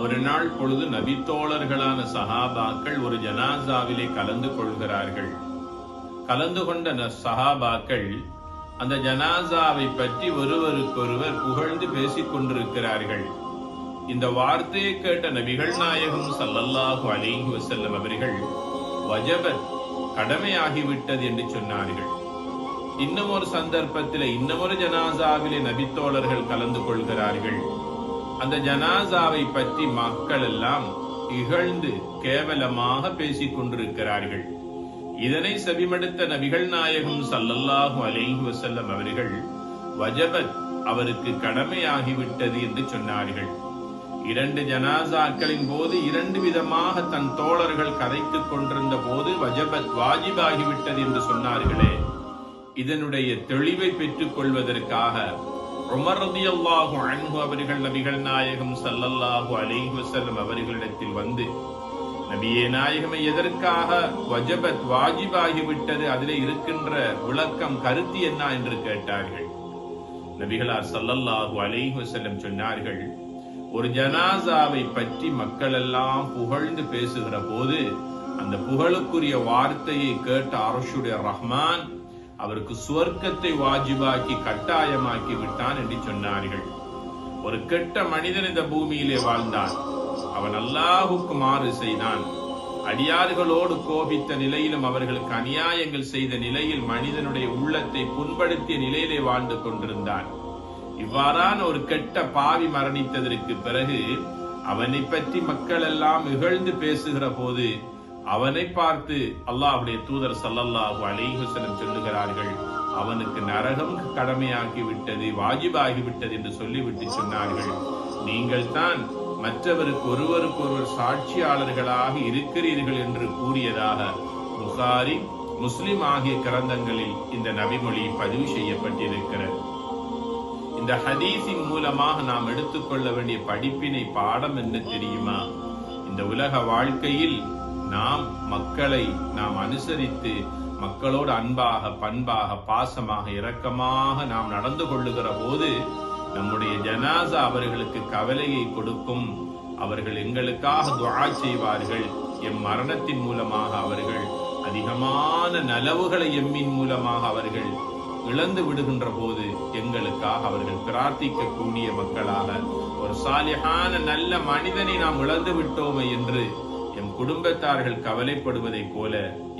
ஒரு நாள் பொழுது நபித்தோழர்களான சஹாபாக்கள் ஒரு ஜனாசாவிலே கலந்து கொள்கிறார்கள். கலந்து கொண்ட சஹாபாக்கள் அந்த ஜனாசாவை பற்றி ஒருவருக்கொருவர் புகழ்ந்து பேசிக் கொண்டிருக்கிறார்கள். இந்த வார்த்தையை கேட்ட நபிகள் நாயகம் சல்லல்லாஹு அலைஹி வசல்லம் அவர்கள் வஜபத் கடமையாகிவிட்டது என்று சொன்னார்கள். இன்னும் ஒரு சந்தர்ப்பத்தில் இன்னமொரு ஜனாசாவிலே நபித்தோழர்கள் கலந்து கொள்கிறார்கள். அந்த ஜனாசாவை பற்றி மக்கள் எல்லாம் இகழ்ந்து கேவலமாக பேசிக் கொண்டிருக்கிறார்கள். இதனை செவிமடுத்த நபிகள் நாயகம் சல்லல்லாஹு அலைஹி வசல்லம் அவர்கள் வஜபத் அவருக்கு கடமையாகிவிட்டது என்று சொன்னார்கள். இரண்டு ஜனாசாக்களின் போது இரண்டு விதமாக தன் தோழர்கள் கதைத்துக் கொண்டிருந்த போது வஜபத் வாஜிபாகிவிட்டது என்று சொன்னார்களே. இதனுடைய தெளிவை பெற்றுக் கொள்வதற்காக உமர்தியல்லாகும் அன்பு அவர்கள் நபிகள் நாயகம் ஸல்லல்லாஹு அலைஹு வஸல்லம் அவர்களிடத்தில் வந்து நபியே நாயகமே எதற்காக வஜபத் வாஜிபாகிவிட்டது? அதிலே இருக்கின்ற விளக்கம் கருத்து என்ன என்று கேட்டார்கள். நபிகளார் சல்லல்லாஹு அலைஹு செல்லம் சொன்னார்கள் ஒரு ஜனாசாவை பற்றி மக்கள் எல்லாம் புகழ்ந்து பேசுகிற போது அந்த புகழுக்குரிய வார்த்தையை கேட்ட அரசுடைய ரஹ்மான் அவருக்கு சுவர்க்கத்தை வாஜிபாக்கி கட்டாயமாக்கி விட்டான் என்று சொன்னார்கள். ஒரு கெட்ட மனிதன் இந்த பூமியிலே வாழ்ந்தான். அவன் அல்லாஹுக்கு மாறு செய்தான். அடியார்களோடு கோபித்த நிலையிலும் அவர்களுக்கு அநியாயங்கள் செய்த நிலையில் மனிதனுடைய உள்ளத்தை புண்படுத்திய நிலையிலே வாழ்ந்து கொண்டிருந்தான். இவ்வாறான ஒரு கெட்ட பாவி மரணித்ததற்கு பிறகு அவனை பற்றி மக்கள் எல்லாம் இகழ்ந்து பேசுகிற போது அவனை பார்த்து அல்லாஹ்வுடைய தூதர் சல்லல்லாஹு அலைஹுசனம் சொல்லுகிறார்கள் அவனுக்கு நரகம் கடமையாகி விட்டது வாஜிபாகி விட்டது என்று சொல்லிவிட்டு சொன்னார்கள். நீங்கள் தான் மற்றவருக்கு ஒருவருக்கு ஒருவர் சாட்சியாளர்களாக இருக்கிறீர்கள் என்று கூறியதாக புகாரி முஸ்லிம் ஆகிய கிரந்தங்களில் இந்த நபிமொழி பதிவு செய்யப்பட்டிருக்கிறது. இந்த ஹதீஸின் மூலமாக நாம் எடுத்துக்கொள்ள வேண்டிய படிப்பினை பாடம் என்ன தெரியுமா? இந்த உலக வாழ்க்கையில் நாம் மக்களை நாம் அனுசரித்து மக்களோடு அன்பாக பண்பாக பாசமாக இரக்கமாக நாம் நடந்து கொள்ளுகிற போது நம்முடைய ஜனாசா அவர்களுக்கு கவலையை கொடுக்கும். அவர்கள் எங்களுக்காக துவா செய்வார்கள். எம் மரணத்தின் மூலமாக அவர்கள் அதிகமான நலவுகளை எம்மின் மூலமாக அவர்கள் இழந்து விடுகின்ற போது எங்களுக்காக அவர்கள் பிரார்த்திக்க கூடிய மக்களாக ஒரு சாலிஹான நல்ல மனிதனை நாம் இழந்து விட்டோமே என்று குடும்பத்தார்கள் கவலைப்படுவதைப் போல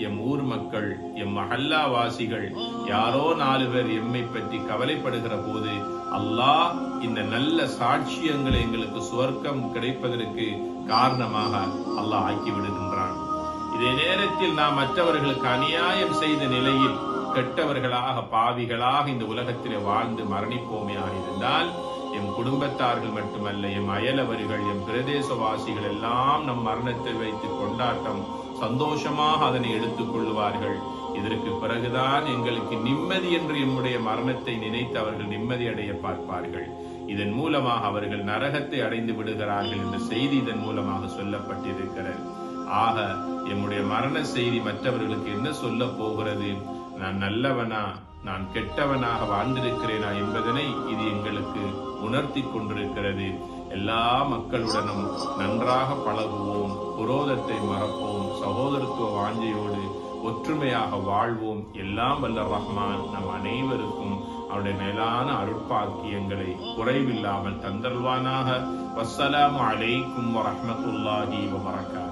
எம் ஊர் மக்கள் எம் மகல்லா வாசிகள் யாரோ நாலு பேர் எம்மை பற்றி கவலைப்படுகிற போது அல்லாஹ் இந்த நல்ல சாட்சியங்களை எங்களுக்கு சுவர்க்கம் கிடைப்பதற்கு காரணமாக அல்லாஹ் ஆக்கி விடுகின்றான். இதே நேரத்தில் நாம் மற்றவர்களுக்கு அநியாயம் செய்த நிலையில் கெட்டவர்களாக பாவிகளாக இந்த உலகத்திலே வாழ்ந்து மரணிப்போமே ஆயிருந்தால் எம் குடும்பத்தார்கள் மட்டுமல்ல எம் அயலவர்கள் எம் பிரதேசவாசிகள் எல்லாம் நம் மரணத்தை வைத்து கொண்டாட்டம் சந்தோஷமாக அதனை எடுத்துக் கொள்வார்கள் இதற்கு பிறகுதான் எங்களுக்கு நிம்மதி என்று எம்முடைய மரணத்தை நினைத்து அவர்கள் நிம்மதி அடைய பார்ப்பார்கள். இதன் மூலமாக அவர்கள் நரகத்தை அடைந்து விடுகிறார்கள் என்ற செய்தி இதன் மூலமாக சொல்லப்பட்டிருக்கிறது. ஆக எம்முடைய மரண செய்தி மற்றவர்களுக்கு என்ன சொல்ல போகிறது? நான் நல்லவனா? நான் கெட்டவனாக வாழ்ந்திருக்கிறேனா என்பதனை உணர்த்தி கொண்டிருக்கிறது. எல்லா மக்களுடனும் நன்றாக பழகுவோம். புரோதத்தை மறப்போம். சகோதரத்துவ வாஞ்சையோடு ஒற்றுமையாக வாழ்வோம். எல்லாம் வல்ல ரஹ்மான். நம் அனைவருக்கும் அவருடைய மேலான அருட்பாக்கியங்களை குறைவில்லாமல் தந்தல்வானாக வசலாம் அலைக்கும் வரமத்துல்லாஹி வரக்கா